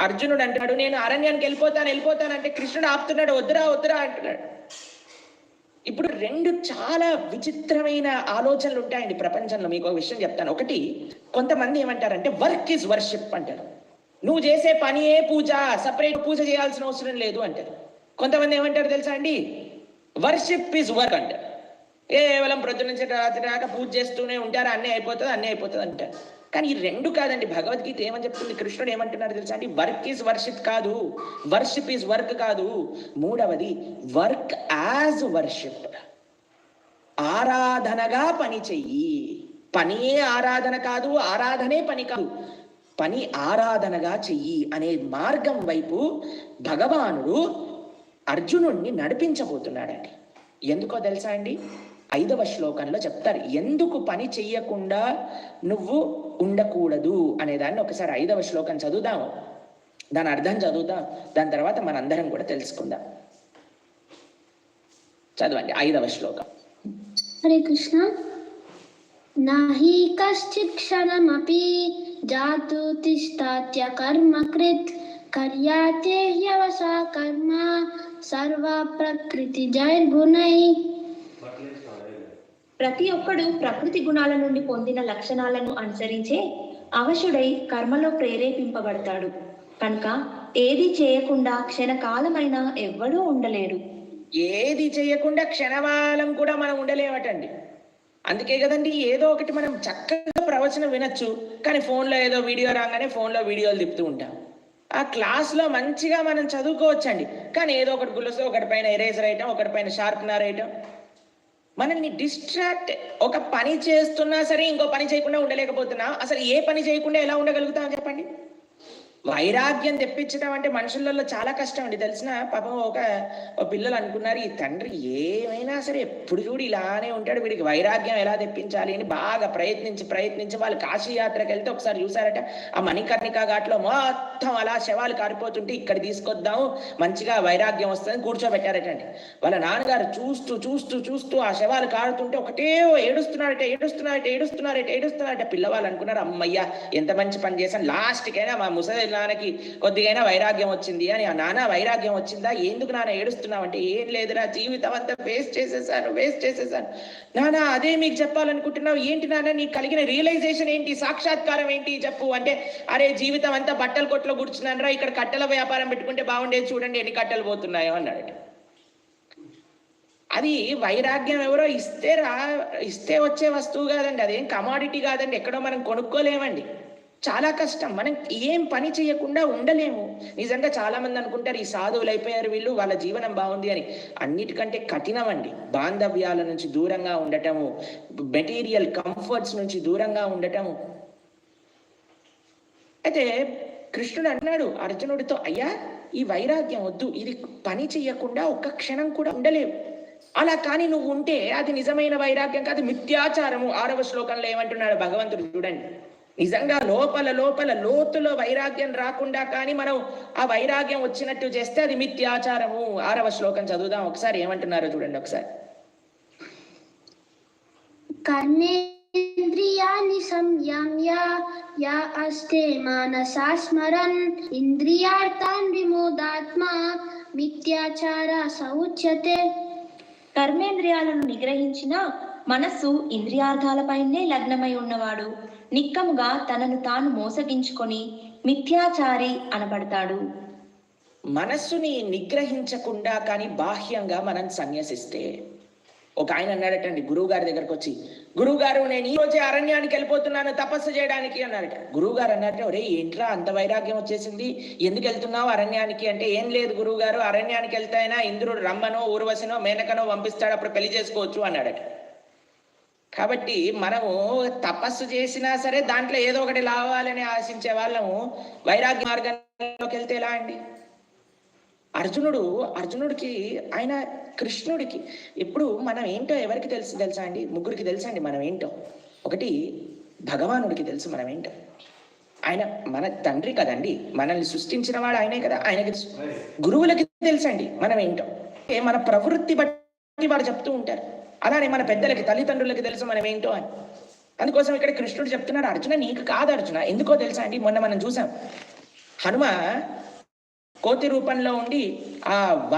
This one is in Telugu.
అర్జునుడు అంటాడు నేను అరణ్యానికి వెళ్ళిపోతాను వెళ్ళిపోతాను అంటే కృష్ణుడు ఆపుతున్నాడు వద్దురా వద్దురా అంటున్నాడు. ఇప్పుడు రెండు చాలా విచిత్రమైన ఆలోచనలు ఉంటాయండి ప్రపంచంలో. మీకు ఒక విషయం చెప్తాను. ఒకటి కొంతమంది ఏమంటారంటే వర్క్ ఇస్ వర్షిప్ అంటారు. నువ్వు చేసే పనియే పూజ సపరేట్ పూజ చేయాల్సిన అవసరం లేదు అంటారు. కొంతమంది ఏమంటారు తెలుసా అండి? వర్షిప్ ఇస్ వర్క్ అంటారు. కేవలం ప్రొద్దు నుంచి రాత్రి దాకా పూజ చేస్తూనే ఉంటారు? అన్నీ అయిపోతుంది? అన్నీ అయిపోతుంది? అంటారు. కానీ ఈ రెండు కాదండి. భగవద్గీత ఏమని చెప్తుంది? కృష్ణుడు ఏమంటున్నారు తెలుసా అండి? వర్క్ ఈజ్ వర్షిప్ కాదు. వర్షిప్ ఈజ్ వర్క్ కాదు. మూడవది వర్క్ యాజ్ వర్షిప్. ఆరాధనగా పని చెయ్యి. పనియే ఆరాధన కాదు ఆరాధనే పని కాదు. పని ఆరాధనగా చెయ్యి అనే మార్గం వైపు భగవానుడు అర్జునుడిని నడిపించబోతున్నాడండి. ఎందుకో తెలుసా అండి? ఐదవ శ్లోకంలో చెప్తారు ఎందుకు పని చెయ్యకుండా నువ్వు ఉండకూడదు అనే దాన్ని ఒకసారి ఐదవ శ్లోకం చదువుదాము దాని అర్థం చదువుదాం. దాని తర్వాత మనందరం కూడా తెలుసుకుందాం. చదవండి ఐదవ శ్లోకం. హరే కృష్ణ. నాహి కశ్చిత్ క్షణమపి జాతు తిష్టాత్య కర్మ కృత్ కర్యాతే హ్యవసా కర్మ సర్వ ప్రకృతి జైర్గుణై ప్రతి ఒక్కడు ప్రకృతి గుణాల నుండి పొందిన లక్షణాలను అనుసరించే అవశుడై కర్మలో ప్రేరేపింపబడతాడు. కనుక ఏది చేయకుండా క్షణకాలమైనా ఎవ్వడూ ఉండలేడు. ఏది చేయకుండా క్షణకాలం కూడా మనం ఉండలేవటండి అందుకే కదండి ఏదో ఒకటి మనం చక్కగా ప్రవచనం వినొచ్చు కానీ ఫోన్లో ఏదో వీడియో రాగానే ఫోన్లో వీడియోలు తిప్పుతూ ఉంటాం. ఆ క్లాస్లో మంచిగా మనం చదువుకోవచ్చండి. కానీ ఏదో ఒకటి గుల్లసు ఒకటి పైన ఎరేజర్ వేయటం ఒకటి పైన షార్ప్నర్ వేయటం మనల్ని డిస్ట్రాక్ట్ ఒక పని చేస్తున్నా సరే ఇంకో పని చేయకుండా ఉండలేకపోతున్నా అసలు ఏ పని చేయకుండా ఎలా ఉండగలుగుతాం చెప్పండి? వైరాగ్యం తెప్పించడం అంటే మనుషులలో చాలా కష్టం అండి. తెలిసిన పాపం ఒక పిల్లలు అనుకున్నారు ఈ తండ్రి ఏమైనా సరే ఎప్పుడు చూడు ఇలానే ఉంటాడు వీడికి వైరాగ్యం ఎలా తెప్పించాలి అని బాగా ప్రయత్నించి ప్రయత్నించి వాళ్ళు కాశీయాత్రకి వెళ్తే ఒకసారి చూసారట ఆ మణికర్ణిక ఘాట్లో మొత్తం అలా శవాలు కారిపోతుంటే ఇక్కడ తీసుకొద్దాము మంచిగా వైరాగ్యం వస్తుందని కూర్చోబెట్టారటండి వాళ్ళ నాన్నగారు చూస్తూ చూస్తూ చూస్తూ ఆ శవాలు కారుతుంటే ఒకటే ఏడుస్తున్నారట ఏడుస్తున్నారట ఏడుస్తున్నారట ఏడుస్తున్నారట. పిల్లవాళ్ళు అనుకున్నారు అమ్మయ్య ఎంత మంచి పని చేశాను లాస్ట్కైనా మా ముసలి నాన్నకి కొద్దిగైనా వైరాగ్యం వచ్చింది అని ఆ నాన్న వైరాగ్యం వచ్చిందా? ఎందుకు నాన్న ఏడుస్తున్నావు అంటే ఏం లేదురా జీవితం అంతా వేస్ట్ చేసేసాను వేస్ట్ చేసేసాను. నాన్న అదే మీకు చెప్పాలనుకుంటున్నావు ఏంటి నాన్న? నీకు కలిగిన రియలైజేషన్ ఏంటి? సాక్షాత్కారం ఏంటి? చెప్పు అంటే అరే జీవితం అంతా బట్టల కొట్లో కూర్చున్నాను రా ఇక్కడ కట్టెల వ్యాపారం పెట్టుకుంటే బాగుండేది చూడండి ఎన్ని కట్టెలు పోతున్నాయో అన్నాడు అది వైరాగ్యం ఎవరో ఇస్తే రా ఇస్తే వచ్చే వస్తువు కాదండి అదేం కమాడిటీ కాదండి ఎక్కడో మనం కొనుక్కోలేమండి. చాలా కష్టం. మనం ఏం పని చేయకుండా ఉండలేము. నిజంగా చాలా మంది అనుకుంటారు ఈ సాధువులు అయిపోయారు వీళ్ళు వాళ్ళ జీవనం బాగుంది అని. అన్నిటికంటే కఠినం అండి బాంధవ్యాల నుంచి దూరంగా ఉండటము మెటీరియల్ కంఫర్ట్స్ నుంచి దూరంగా ఉండటము. అయితే కృష్ణుడు అన్నాడు అర్జునుడితో అయ్యా ఈ వైరాగ్యం వద్దు. ఇది పని చేయకుండా ఒక్క క్షణం కూడా ఉండలేవు. అలా కానీ నువ్వు ఉంటే అది నిజమైన వైరాగ్యం కాదు మిథ్యాచారము. ఆరవ శ్లోకంలో ఏమంటున్నాడు భగవంతుడు చూడండి. నిజంగా లోపల లోపల లోతులో వైరాగ్యం రాకుండా కానీ మనం ఆ వైరాగ్యం వచ్చినట్టు చేస్తే అది మిథ్యాచారము ఆరవ శ్లోకం చదువుదాం. ఒకసారి ఏమంటున్నారో చూడండి ఒకసారి. కర్మేంద్రియాణి సంయమ్య యా అస్తే మానసా స్మరన్ ఇంద్రియార్థాన్ విమోదాత్మా మిథ్యాచార సౌచ్యతే కర్మేంద్రియాలను నిగ్రహించిన మనస్సు ఇంద్రియార్థాలపైనే లగ్నమై ఉన్నవాడు. నిక్కముగా తనను తాను మోసగించుకొని మిథ్యాచారి అనబడతాడు. మనస్సుని నిగ్రహించకుండా కానీ బాహ్యంగా మనం సన్యసిస్తే. ఒక ఆయన అన్నాడటండి గురువు గారి దగ్గరకు వచ్చి గురువు గారు నేను ఈ రోజే అరణ్యానికి వెళ్ళిపోతున్నాను తపస్సు చేయడానికి అన్నాడట గురువు గారు అన్నట్టు ఒరే ఏంట్రా అంత వైరాగ్యం వచ్చేసింది? ఎందుకు వెళ్తున్నావు అరణ్యానికి? అంటే ఏం లేదు గురువు గారు అరణ్యానికి వెళ్తాయినా ఇంద్రుడు రమ్మనో ఊర్వశనో మేనకనో పంపిస్తాడు అప్పుడు పెళ్ళి చేసుకోవచ్చు అన్నాడట. కాబట్టి మనము తపస్సు చేసినా సరే దాంట్లో ఏదో ఒకటి లావాలని ఆశించే వాళ్ళము వైరాగ్య మార్గంలోకి వెళ్తే ఎలా అండి? అర్జునుడు అర్జునుడికి ఆయన కృష్ణుడికి ఇప్పుడు మనం ఏంటో ఎవరికి తెలుసు తెలుసా అండి? ముగ్గురికి తెలుసా అండి మనం ఏంటో? ఒకటి భగవానుడికి తెలుసు మనం ఏంటో? ఆయన మన తండ్రి కదండి మనల్ని సృష్టించిన వాడు ఆయనే కదా ఆయనకి తెలుసు. గురువులకి తెలుసండి మనం ఏంటో? మన ప్రవృత్తి బట్టి వారు చెప్తూ ఉంటారు. అలానే మన పెద్దలకి తల్లిదండ్రులకి తెలుసు మనం ఏంటో అని. అందుకోసం ఇక్కడ కృష్ణుడు చెప్తున్నాడు అర్జున నీకు కాదు అర్జున. ఎందుకో తెలుసా అండి? మొన్న మనం చూసాం. హనుమ కోతి రూపంలో ఉండి ఆ